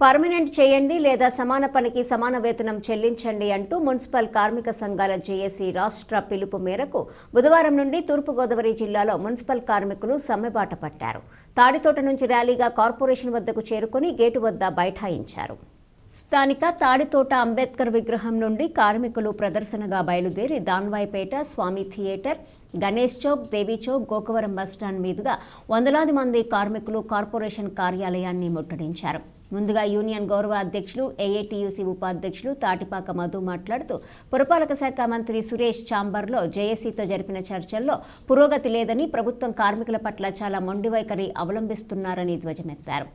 Permanent చేయండి లేదా సమాన పనికి సమాన వేతనం చెల్లించండి అంటూ మున్సిపల్ కార్మిక సంఘాల జేఏసీ రాష్ట్ర పిలుపు మేరకు బుధవారం నుండి తూర్పుగోదావరి జిల్లాలో మున్సిపల్ కార్మికులు సమ్మెబాట పట్టారు. తాడితోట నుంచి ర్యాలీగా కార్పొరేషన్ వద్దకు చేరుకుని గేటు వద్ద బైఠాయించారు. స్థానిక తాడితోట అంబేద్కర్ విగ్రహం నుండి కార్మికులు ప్రదర్శనగా బయలుదేరి Danvaipeta Swami theatre Ganesh Chowk Devi Chowk Gokavaram bus stand మీదుగా వందలాది మంది కార్మికులు కార్పొరేషన్ కార్యాలయాన్ని ముట్టడించారు. ముందుగా యూనియన్ గౌరవ అధ్యక్షులు ఏఐటియుసి ఉపాధ్యక్షులు తాటిపాక మధు మాట్లాడుతూ పురపాలక శాఖ మంత్రి సురేష్ చాంబర్లో జేఏసీతో జరిపిన చర్చల్లో పురోగతి లేదని ప్రభుత్వం కార్మికుల పట్ల చాలా మొండి వైఖరి అవలంబిస్తున్నారని ధ్వజమెత్తారు.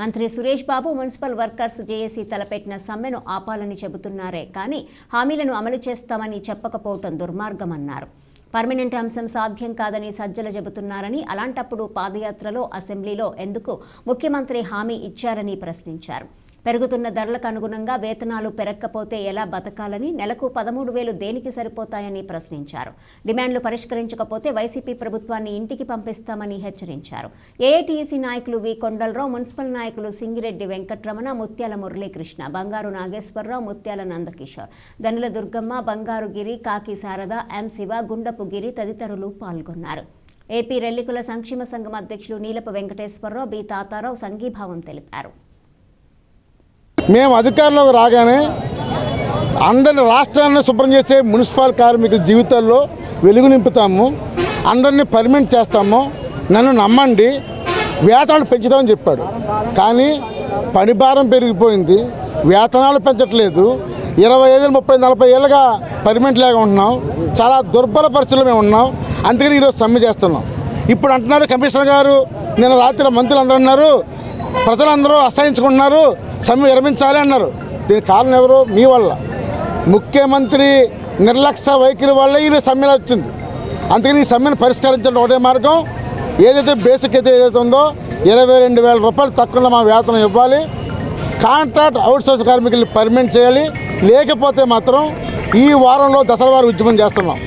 మంత్రి Suresh Babu municipal workers JAC తలపెట్టిన సమ్మెను ఆపాలని చెబుతున్నారే కానీ హామీలను అమలు చేస్తామని చెప్పకపోవటం దుర్మార్గమన్నారు. పర్మనెంట్ అంశం సాధ్యం కాదని సజ్జల చెబుతున్నారని అలాంటప్పుడు పాదయాత్రలో అసెంబ్లీలో ఎందుకు ముఖ్యమంత్రి హామీ ఇచ్చారని ప్రశ్నించారు. పెరుగుతున్న ధరలకు అనుగుణంగా వేతనాలు పెరగకపోతే ఎలా బతకాలని నెలకు పదమూడు వేలు దేనికి సరిపోతాయని ప్రశ్నించారు. డిమాండ్లు పరిష్కరించకపోతే వైసీపీ ప్రభుత్వాన్ని ఇంటికి పంపిస్తామని హెచ్చరించారు. ఏఐటీసీ నాయకులు వి. కొండలరావు మున్సిపల్ నాయకులు సింగిరెడ్డి వెంకట్రమణ ముత్యాల మురళీకృష్ణ బంగారు నాగేశ్వరరావు ముత్యాల నందకిషోర్ ధనుల దుర్గమ్మ బంగారు గిరి కాకి శారద ఎం. శివ గుండపు గిరి తదితరులు పాల్గొన్నారు. ఏపీ రెల్లికుల సంక్షేమ సంఘం అధ్యక్షులు నీలప వెంకటేశ్వరరావు బి. తాతారావు సంఘీభావం తెలిపారు. మేము అధికారంలోకి రాగానే అందరిని రాష్ట్రాన్ని శుభ్రం చేసే మున్సిపల్ కార్మికుల జీవితాల్లో వెలుగు నింపుతాము. అందరినీ పర్మనెంట్ చేస్తాము. నన్ను నమ్మండి. వేతనాలు పెంచుతామని చెప్పాడు. కానీ పని భారం పెరిగిపోయింది. వేతనాలు పెంచట్లేదు. ఇరవై ఐదు ముప్పై నలభై ఏళ్ళుగా పర్మనెంట్ లేక ఉంటున్నాం. చాలా దుర్బల పరిస్థితుల్లో మేము ఉన్నాం. అందుకని ఈరోజు సమ్మె చేస్తున్నాం. ఇప్పుడు అంటున్నారు కమిషనర్ గారు నిన్న రాత్రి మంత్రులు అందరూ అన్నారు ప్రజలందరూ అసహించుకుంటున్నారు సమ్మె విరమించాలి అన్నారు. దీనికి కారణం ఎవరు? మీ వల్ల. ముఖ్యమంత్రి నిర్లక్ష్య వైఖరి వల్ల ఈ సమ్మెలు వచ్చింది. అందుకని ఈ సమ్మెను పరిష్కరించడం ఒకటే మార్గం. ఏదైతే బేసిక్ అయితే ఏదైతే ఉందో ఇరవై రెండు వేల రూపాయలు తక్కువ మా వేతనం ఇవ్వాలి. కాంట్రాక్ట్ అవుట్సోర్స్ కార్మికులు పర్మిట్ చేయాలి. లేకపోతే మాత్రం ఈ వారంలో దసరా వారి ఉద్యమం చేస్తున్నాం.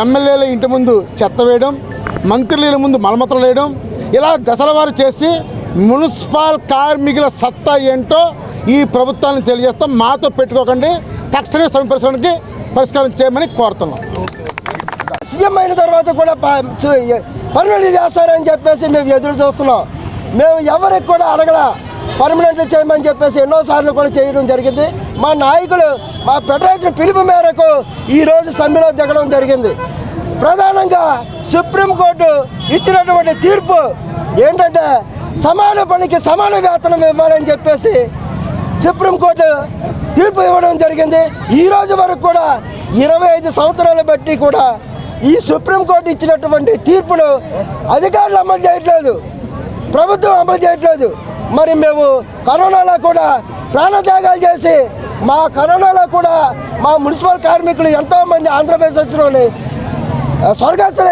ఎమ్మెల్యేల ఇంటి ముందు చెత్త వేయడం మంత్రుల ముందు మలమతలు వేయడం ఇలా దశలవారు వారు చేసి మున్సిపల్ కార్మికుల సత్తా ఏంటో ఈ ప్రభుత్వాన్ని తెలియజేస్తాం మాతో పెట్టుకోకండి. తక్షణమే సమ్మె పరిష్కారం చేయమని కోరుతున్నాం. సీఎం అయిన తర్వాత కూడా పర్మనెంట్ చేస్తారని చెప్పేసి మేము ఎదురు చూస్తున్నాం. మేము ఎవరికి కూడా అడగల పర్మనెంట్ చేయమని చెప్పేసి ఎన్నోసార్లు కూడా చేయడం జరిగింది. మా నాయకులు మా ఫెడరేషన్ పిలుపు మేరకు ఈరోజు సమ్మెలో దిగడం జరిగింది. ప్రధానంగా సుప్రీంకోర్టు ఇచ్చినటువంటి తీర్పు ఏంటంటే సమాన పనికి సమాన వేతనం ఇవ్వాలని చెప్పేసి సుప్రీంకోర్టు తీర్పు ఇవ్వడం జరిగింది. ఈ రోజు వరకు కూడా ఇరవై ఐదు సంవత్సరాలు బట్టి కూడా ఈ సుప్రీంకోర్టు ఇచ్చినటువంటి తీర్పును అధికారులు అమలు చేయట్లేదు. ప్రభుత్వం అమలు చేయట్లేదు. మరి మేము కరోనాలో కూడా ప్రాణత్యాగాలు చేసి మా కరోనాలో కూడా మా మున్సిపల్ కార్మికులు ఎంతోమంది ఆంధ్రప్రదేశ్ వచ్చిన వాళ్ళు స్వర్గస్థులు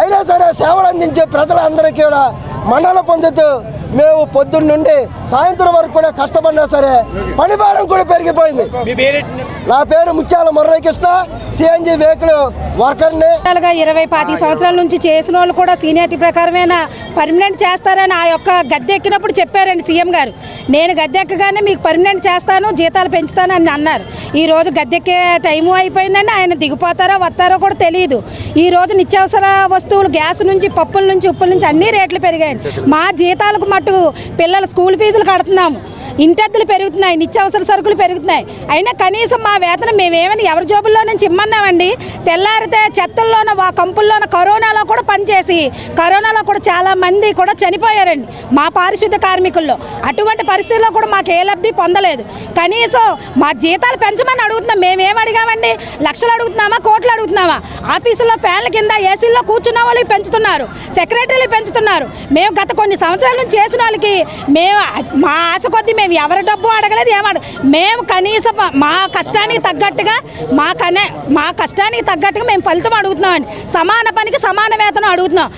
అయినా సరే సేవలు అందించే ప్రజలందరికీ కూడా మండల పంచాయత్ మేము పొద్దున్న నుండి సాయంత్రం వరకు కూడా కష్టపడినా సరే పని భారం కూడా పెరిగిపోయింది. నా పేరు ముత్యాల మురళీకృష్ణ. CNG vehicle వర్కర్ని. ఇరవై పాతి సంవత్సరాల నుంచి చేసిన వాళ్ళు కూడా సీనియారిటీ ప్రకారమేనా పర్మనెంట్ చేస్తారని ఆ యొక్క గద్దె ఎక్కినప్పుడు చెప్పారండి సీఎం గారు. నేను గద్దె ఎక్కగానే మీకు పర్మనెంట్ చేస్తాను జీతాలు పెంచుతాను అని అన్నారు. ఈ రోజు గద్దెక్కే టైము అయిపోయిందండి ఆయన దిగిపోతారో వస్తారో కూడా తెలియదు. ఈ రోజు నిత్యావసర వస్తువులు గ్యాస్ నుంచి పప్పుల నుంచి ఉప్పుల నుంచి అన్ని రేట్లు పెరిగాయి మా జీతాలకు పాటు పిల్లల స్కూల్ ఫీజులు కడుతున్నాము. ఇంటద్దులు పెరుగుతున్నాయి నిత్యావసర సరుకులు పెరుగుతున్నాయి. అయినా కనీసం మా వేతనం మేమేమని ఎవరి జోబుల్లో నుంచి ఇమ్మన్నామండి? తెల్లారితే చెత్తల్లోన వా కంపుల్లోన కరోనాలో కూడా పనిచేసి కరోనాలో కూడా చాలా మంది కూడా చనిపోయారండి మా పారిశుద్ధ కార్మికుల్లో. అటువంటి పరిస్థితుల్లో కూడా మాకు ఏ లబ్ధి పొందలేదు. కనీసం మా జీతాలు పెంచమని అడుగుతున్నాం. మేమేం అడిగామండి? లక్షలు అడుగుతున్నామా? కోట్లు అడుగుతున్నామా? ఆఫీసుల్లో ఫ్యాన్ల కింద ఏసీల్లో కూర్చున్న వాళ్ళకి పెంచుతున్నారు. సెక్రటరీలు పెంచుతున్నారు. మేము గత కొన్ని సంవత్సరాల నుంచి చేసిన వాళ్ళకి మేము మా ఆశ కొద్దీ మేము ఎవరి డబ్బు అడగలేదు ఏమడ మేము కనీసం మా కష్టానికి తగ్గట్టుగా మా కనే మా కష్టానికి తగ్గట్టుగా మేము ఫలితం అడుగుతున్నామండి. సమాన పనికి సమాన వేతనం అడుగుతున్నాం.